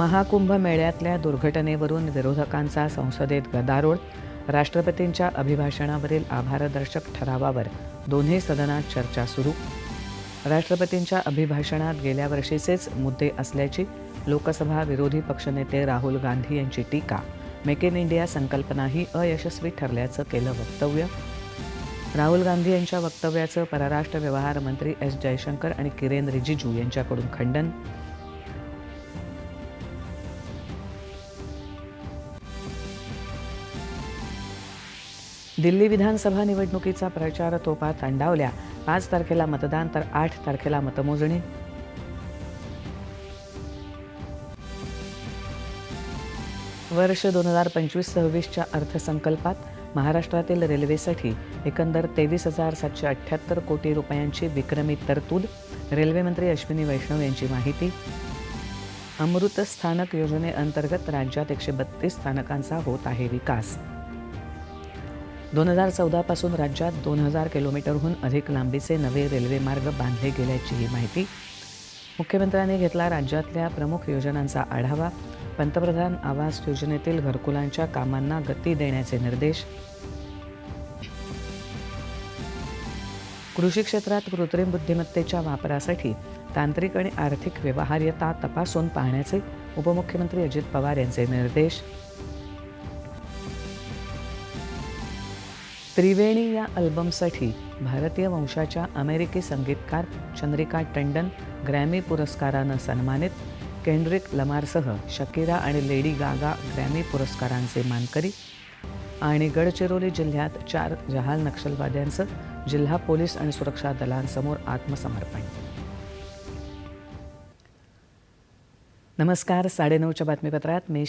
महाकुंभ मेळ्यातल्या दुर्घटनेवरून विरोधकांचा संसदेत गदारोळ. राष्ट्रपतींच्या अभिभाषणावरील आभारदर्शक ठरावावर दोन्ही सदनात चर्चा सुरू. राष्ट्रपतींच्या अभिभाषणात गेल्या वर्षीचेच मुद्दे असल्याची लोकसभा विरोधी पक्षनेते राहुल गांधी यांची टीका. मेक इन इंडिया संकल्पनाही अयशस्वी ठरल्याचं केलं वक्तव्य. राहुल गांधी यांच्या वक्तव्याचं परराष्ट्र व्यवहार मंत्री एस जयशंकर आणि किरेन रिजिजू यांच्याकडून खंडन. दिल्ली विधानसभा निवडणुकीचा प्रचार तोपा थंडावल्या पाच तारखेला मतदान तर आठ तारखेला मतमोजणी. वर्ष दोन हजार पंचवीस सव्वीसच्या अर्थसंकल्पात महाराष्ट्रातील रेल्वेसाठी एकंदर तेवीस हजार सातशे अठ्ठ्याहत्तर कोटी रुपयांची विक्रमी तरतूद. रेल्वेमंत्री अश्विनी वैष्णव यांची माहिती. अमृत स्थानक योजनेअंतर्गत राज्यात एकशे बत्तीस स्थानकांचा होत आहे विकास. दोन हजार चौदापासून राज्यात दोन हजार किलोमीटरहून अधिक लांबीचे नवे रेल्वे मार्ग बांधले गेल्याचीही माहिती मुख्यमंत्र्यांनी घेतला. राज्यातल्या प्रमुख योजनांचा आढावा पंतप्रधान आवास योजनेतील घरकुलांच्या कामांना गती देण्याचे निर्देश कृषी क्षेत्रात कृत्रिम बुद्धिमत्तेच्या वापरासाठी तांत्रिक आणि आर्थिक व्यवहार्यता तपासून पाहण्याचे उपमुख्यमंत्री अजित पवार यांचे निर्देश त्रिवेणी या अल्बमसाठी भारतीय वंशाच्या अमेरिकी संगीतकार चंद्रिका टंडन ग्रॅमी पुरस्कारानं सन्मानित केंड्रिक लमारसह शकीरा आणि लेडी गागा ग्रॅमी पुरस्कारांचे मानकरी. आणि गडचिरोली जिल्ह्यात चार जहाल नक्षलवाद्यांचं जिल्हा पोलीस आणि सुरक्षा दलांसमोर आत्मसमर्पण. नमस्कार साडेनऊच्या बातमीपत्रात मी